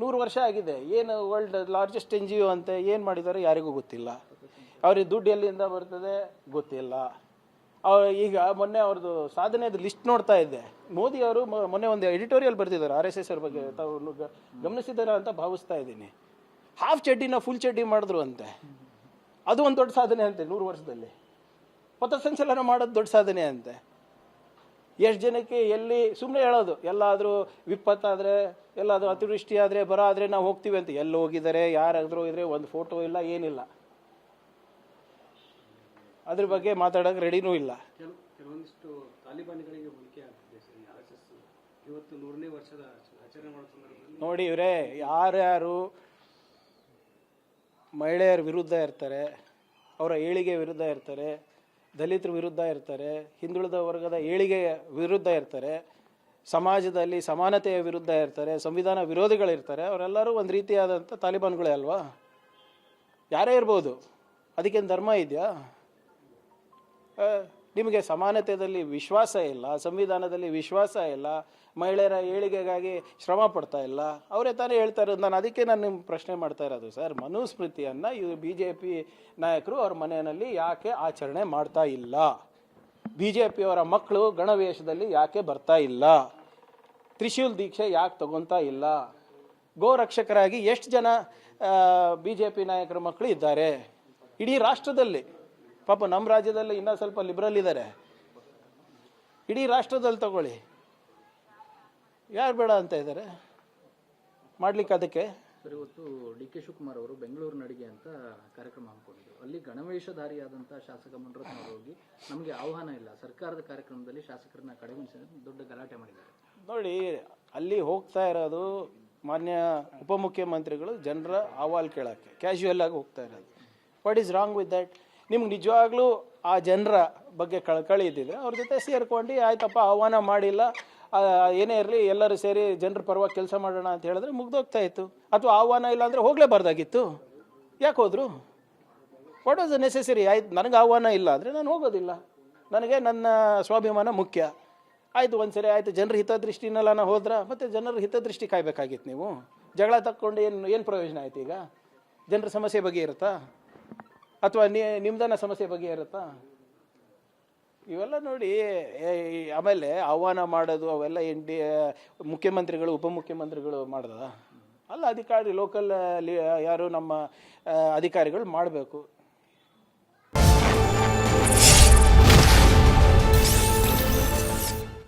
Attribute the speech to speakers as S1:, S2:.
S1: ನೂರು ವರ್ಷ ಆಗಿದೆ. ಏನು world largest N G O ಅಂತ ಏನು ಮಾಡಿದ್ದಾರೆ ಯಾರಿಗೂ ಗೊತ್ತಿಲ್ಲ. ಅವ್ರಿಗೆ ದುಡ್ಡು ಎಲ್ಲಿಂದ ಬರ್ತದೆ ಗೊತ್ತಿಲ್ಲ. ಈಗ ಮೊನ್ನೆ ಅವ್ರದ್ದು ಸಾಧನೆದು ಲಿಸ್ಟ್ ನೋಡ್ತಾ ಇದ್ದೆ. ಮೋದಿ ಅವರು ಮೊನ್ನೆ ಒಂದು ಎಡಿಟೋರಿಯಲ್ ಬರ್ತಿದ್ದಾರೆ ಆರ್ ಎಸ್ ಎಸ್ ಅವ್ರ ಬಗ್ಗೆ. ತಾವು ಗಮನಿಸಿದಾರೆ ಅಂತ ಭಾವಿಸ್ತಾ ಇದ್ದೀನಿ. ಹಾಫ್ ಚಡ್ಡಿನ ಫುಲ್ ಚಡ್ಡಿ ಮಾಡಿದ್ರು ಅಂತೆ. ಅದು ಒಂದು ದೊಡ್ಡ ಸಾಧನೆ ಅಂತೆ ನೂರು ವರ್ಷದಲ್ಲಿ. ಪಥಸಂಚಲನ ಮಾಡೋದು ದೊಡ್ಡ ಸಾಧನೆ ಅಂತೆ. ಎಷ್ಟು ಜನಕ್ಕೆ ಎಲ್ಲಿ ಸುಮ್ಮನೆ ಹೇಳೋದು ಎಲ್ಲಾದರೂ ವಿಪತ್ತಾದರೆ ಎಲ್ಲಾದರೂ ಅತಿವೃಷ್ಟಿ ಆದರೆ ಬರ ಆದರೆ ನಾವು ಹೋಗ್ತೀವಿ ಅಂತ. ಎಲ್ಲಿ ಹೋಗಿದ್ದಾರೆ ಯಾರಾದರೂ ಇದ್ರೆ ಒಂದು ಫೋಟೋ ಇಲ್ಲ ಏನಿಲ್ಲ. ಅದ್ರ ಬಗ್ಗೆ ಮಾತಾಡೋಕೆ ರೆಡಿನೂ ಇಲ್ಲ.
S2: ಕೆಲವು ಕೆಲವೊಂದಿಷ್ಟು ತಾಲಿಬಾನಿಗಳಿಗೆ ಹೋಲಿಕೆ ಆಗ್ತಿದೆ ಸರ್ ಆರ್ ಎಸ್ ಎಸ್. ಇವತ್ತು ನೂರನೇ ವರ್ಷದ ಆಚರಣೆ ಮಾಡೋ ಸಂದರ್ಭದಲ್ಲಿ.
S1: ನೋಡಿ ಇವರೇ ಯಾರ್ಯಾರು ಮಹಿಳೆಯರ ವಿರುದ್ಧ ಇರ್ತಾರೆ ಅವರ ಏಳಿಗೆ ವಿರುದ್ಧ ಇರ್ತಾರೆ ದಲಿತರ ವಿರುದ್ಧ ಇರ್ತಾರೆ, ಹಿಂದುಳಿದ ವರ್ಗದ ಏಳಿಗೆಯ ವಿರುದ್ಧ ಇರ್ತಾರೆ, ಸಮಾಜದಲ್ಲಿ ಸಮಾನತೆಯ ವಿರುದ್ಧ ಇರ್ತಾರೆ, ಸಂವಿಧಾನ ವಿರೋಧಿಗಳಿರ್ತಾರೆ, ಅವರೆಲ್ಲರೂ ಒಂದು ರೀತಿಯಾದಂಥ ತಾಲಿಬಾನ್ಗಳೇ ಅಲ್ವಾ? ಯಾರೇ ಇರ್ಬೋದು. ಅದಕ್ಕೇನು ಧರ್ಮ ಇದೆಯಾ? ನಿಮಗೆ ಸಮಾನತೆಯಲ್ಲಿ ವಿಶ್ವಾಸ ಇಲ್ಲ, ಸಂವಿಧಾನದಲ್ಲಿ ವಿಶ್ವಾಸ ಇಲ್ಲ, ಮಹಿಳೆಯರ ಏಳಿಗೆಗಾಗಿ ಶ್ರಮ ಪಡ್ತಾ ಇಲ್ಲ. ಅವರೇ ತಾನೇ ಹೇಳ್ತಾ ಇರೋದು, ನಾನು ಅದಕ್ಕೆ ನಾನು ನಿಮ್ಮ ಪ್ರಶ್ನೆ ಮಾಡ್ತಾ ಇರೋದು, ಸರ್. ಮನುಸ್ಮೃತಿಯನ್ನು ಇವ್ರು ಬಿ ಜೆ ಪಿ ನಾಯಕರು ಅವ್ರ ಮನೆಯಲ್ಲಿ ಯಾಕೆ ಆಚರಣೆ ಮಾಡ್ತಾ ಇಲ್ಲ? ಬಿ ಜೆ ಪಿಯವರ ಮಕ್ಕಳು ಗಣವೇಷದಲ್ಲಿ ಯಾಕೆ ಬರ್ತಾ ಇಲ್ಲ? ತ್ರಿಶೂಲ್ ದೀಕ್ಷೆ ಯಾಕೆ ತಗೊತಾ ಇಲ್ಲ? ಗೋರಕ್ಷಕರಾಗಿ ಎಷ್ಟು ಜನ ಬಿ ಜೆ ಪಿ ನಾಯಕರ ಮಕ್ಕಳು ಇದ್ದಾರೆ? ಇಡೀ ರಾಷ್ಟ್ರದಲ್ಲಿ ಪಾಪ ನಮ್ಮ ರಾಜ್ಯದಲ್ಲಿ ಇನ್ನೂ ಸ್ವಲ್ಪ ಲಿಬ್ರಲ್ ಇದ್ದಾರೆ ಇಡೀ ರಾಷ್ಟ್ರದಲ್ಲಿ ತಗೊಳ್ಳಿ. ಯಾರು ಬೇಡ ಅಂತ ಇದ್ದಾರೆ ಮಾಡ್ಲಿಕ್ಕೆ ಅದಕ್ಕೆ?
S3: ಸರ್ ಇವತ್ತು ಡಿ ಕೆ ಶಿವಕುಮಾರ್ ಅವರು ಬೆಂಗಳೂರು ನಡಿಗೆ ಅಂತ ಕಾರ್ಯಕ್ರಮ ಹಮ್ಮಿಕೊಂಡಿದ್ರು ಅಲ್ಲಿ ಗಣವೇಶಧಾರಿಯಾದಂಥ ಶಾಸಕ ಮುನರತ್ನ ಅವರು ಹೋಗಿ ನಮಗೆ ಆಹ್ವಾನ ಇಲ್ಲ. ಸರ್ಕಾರದ ಕಾರ್ಯಕ್ರಮದಲ್ಲಿ ಶಾಸಕರನ್ನ ಕಡೆಗಣಿಸಿ ದೊಡ್ಡ ಗಲಾಟೆ ಮಾಡಿದ್ದಾರೆ.
S1: ನೋಡಿ ಅಲ್ಲಿ ಹೋಗ್ತಾ ಇರೋದು ಮಾನ್ಯ ಉಪಮುಖ್ಯಮಂತ್ರಿಗಳು ಜನರ ಅಹವಾಲ್ ಕೇಳೋಕ್ಕೆ. ಕ್ಯಾಶುವಲ್ ಆಗಿ ಹೋಗ್ತಾ ಇರೋದು. What is wrong with that ನಿಮ್ಗೆ ನಿಜವಾಗ್ಲೂ ಆ ಜನರ ಬಗ್ಗೆ ಕಳ್ಕಳಿ ಇದ್ದಿದ್ರೆ ಅವ್ರ ಜೊತೆ ಸೇರ್ಕೊಂಡು, ಆಯ್ತಪ್ಪ, ಆಹ್ವಾನ ಮಾಡಿಲ್ಲ. ಏನೇ ಇರಲಿ, ಎಲ್ಲರೂ ಸೇರಿ ಜನರ ಪರವಾಗಿ ಕೆಲಸ ಮಾಡೋಣ ಅಂತ ಹೇಳಿದ್ರೆ ಮುಗ್ದೋಗ್ತಾ ಇತ್ತು. ಅಥವಾ ಆಹ್ವಾನ ಇಲ್ಲ ಅಂದರೆ ಹೋಗಲೇಬಾರ್ದಾಗಿತ್ತು. ಯಾಕೆ ಹೋದ್ರು? ವಾಟ್ ವಾಸ್ ನೆಸೆಸರಿ ಆಯ್ತು ನನಗೆ ಆಹ್ವಾನ ಇಲ್ಲ ಅಂದರೆ ನಾನು ಹೋಗೋದಿಲ್ಲ. ನನಗೆ ನನ್ನ ಸ್ವಾಭಿಮಾನ ಮುಖ್ಯ. ಆಯಿತು ಒಂದು ಸರಿ ಆಯಿತು, ಜನರ ಹಿತದೃಷ್ಟಿನೆಲ್ಲ ನಾನು ಹೋದ್ರೆ ಮತ್ತು ಜನರ ಹಿತದೃಷ್ಟಿ ಕಾಯ್ಬೇಕಾಗಿತ್ತು ನೀವು. ಜಗಳ ತಕ್ಕೊಂಡು ಏನು ಏನು ಪ್ರಯೋಜನ ಆಯ್ತು ಈಗ? ಜನರ ಸಮಸ್ಯೆ ಬಗ್ಗೆ ಇರುತ್ತಾ? ಅಥವಾ ನಿಮ್ದನ ಸಮಸ್ಯೆ ಬಗ್ಗೆ ಇರುತ್ತಾ? ಇವೆಲ್ಲ ನೋಡಿ ಆಮೇಲೆ ಆಹ್ವಾನ ಮಾಡೋದು, ಅವೆಲ್ಲ ಎನ್ ಡಿ ಮುಖ್ಯಮಂತ್ರಿಗಳು, ಉಪಮುಖ್ಯಮಂತ್ರಿಗಳು ಮಾಡ್ದ ಅಲ್ಲ, ಅಧಿಕಾರಿ ಲೋಕಲ್ ಯಾರು ನಮ್ಮ ಅಧಿಕಾರಿಗಳು ಮಾಡಬೇಕು.